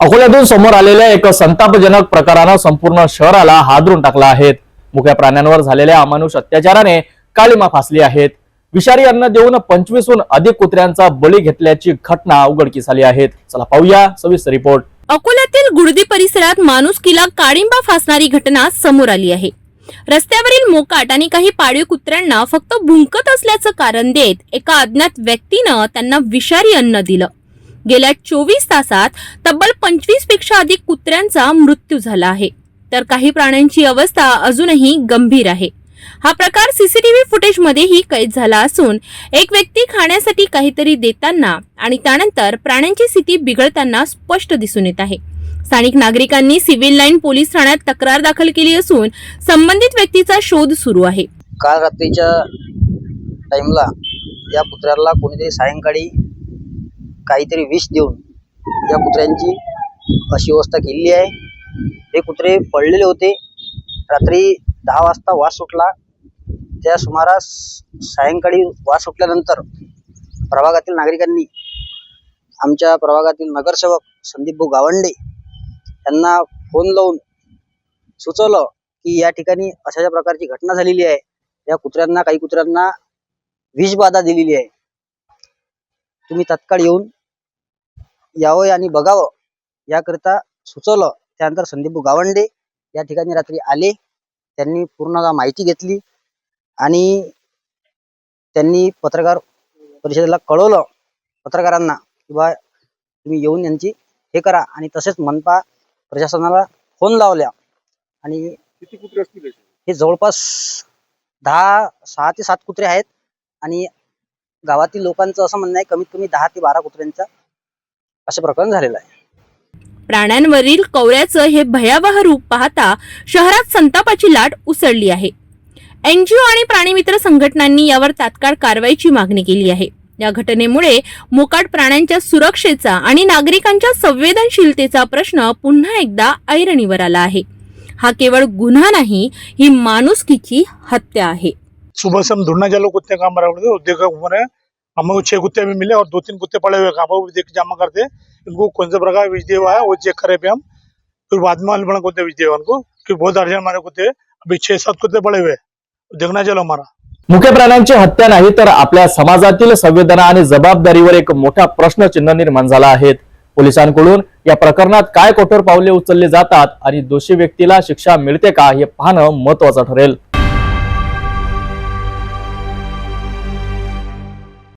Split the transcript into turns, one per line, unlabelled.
अकोल्यातून समोर आलेल्या एक संतापजनक प्रकारानं संपूर्ण शहराला हादरून टाकला आहे मुक्या प्राण्यांवर झालेल्या अमानुष अत्याचाराने काळीमा फासली आहेत. विषारी अन्न देऊन पंचवीसहून अधिक कुत्र्यांचा बळी घेतल्याची घटना उघडकीस आली आहेत. चला पाहूया सविस्तर रिपोर्ट.
अकोल्यातील गुडदी परिसरात माणुसकीला काळिंबा फासणारी घटना समोर आली आहे. रस्त्यावरील मोकाट आणि काही पाळीव कुत्र्यांना फक्त भुंकत असल्याचं कारण देत एका अज्ञात व्यक्तीनं त्यांना विषारी अन्न दिलं. गेल्या चोवीस तासात तब्बल पंचवीसपेक्षा अधिक कुत्र्यांचा मृत्यू झाला आहे. तर काही प्राण्यांची अवस्था अजूनही गंभीर आहे. हा प्रकार सीसीटीव्ही फुटेजमध्येही कैद झाला असून एक व्यक्ती खाण्यासाठी काहीतरी देताना आणि त्यानंतर प्राण्यांची स्थिती बिघडताना स्पष्ट दिसून येत आहे. स्थानिक नागरिकांनी सिव्हिल लाईन पोलीस ठाण्यात तक्रार दाखल केली असून संबंधित व्यक्तीचा शोध सुरू आहे.
काल रात्रीच्या टाइमला या कुत्र्याला कोणीतरी सायंकाळी काहीतरी विष देऊन या कुत्र्यांची अशी अवस्था केलेली आहे. हे कुत्रे पडलेले होते. रात्री दहा वाजता वास सुटला. त्या सुमारास सायंकाळी वास सुटल्यानंतर प्रभागातील नागरिकांनी आमच्या प्रभागातील नगरसेवक संदीप भाऊ गावंडे यांना फोन लावून सुचवलं की या ठिकाणी अशाच्या प्रकारची घटना झालेली आहे. या कुत्र्यांना काही कुत्र्यांना विषबाधा दिलेली आहे. तुम्ही तत्काळ येऊन यावं आणि बघावं याकरिता सुचवलं. त्यानंतर संदीप गावंडे या ठिकाणी रात्री आले. त्यांनी पूर्ण माहिती घेतली आणि त्यांनी पत्रकार परिषदेला कळवलं. पत्रकारांना की बा तुम्ही येऊन यांची हे करा आणि तसेच मनपा प्रशासनाला फोन लावल्या. आणि
किती कुत्रे असतील असे?
हे जवळपास दहा सहा ते सात कुत्रे आहेत. आणि गावातील लोकांचं असं म्हणणं आहे कमीत कमी दहा ते बारा कुत्र्यांचा असं प्रकरण झालेलं आहे.
प्राण्यांवरील कौऱ्याचं हे भयावह रूप पाहता शहरात संतापाची लाट उसळली आहे. एनजीओ आणि प्राणीमित्र संघटनांनी यावर तात्काळ कारवाईची मागणी केली आहे. या घटनेमुळे मोकाट प्राण्यांच्या सुरक्षेचा आणि नागरिकांच्या संवेदनशीलतेचा प्रश्न पुन्हा एकदा ऐरणीवर आला आहे. हा केवळ गुन्हा नाही ही माणुसकीची हत्या आहे.
सुबह से हम ढूंढना चालू कुत्ते थे हम लोग छह कुत्ते भी मिले और दो तीन कुत्ते पड़े हुए कहाँ पर देख जमा करते इनको कौन सा प्रकार विष दिया हुआ है वो चेक करे पे हम। फिर बाद में वाले कुत्ते विष दिए उनको। क्योंकि बहुत अर्जेंट हमारे कुत्ते अभी छह सात कुत्ते पड़े हुए देखना चलो हमारा।
मुख्य प्राण्यांची हत्या नाही तर आपल्या समाजातील संवेदना आणि जबाबदारीवर एक मोठा प्रश्नचिन्ह निर्माण झाला आहे. पोलिसांकडून या प्रकरणात काय कठोर पावले उचलली जातात आणि दोषी व्यक्तीला शिक्षा मिळते का हे पाहणं महत्वाचं ठरेल.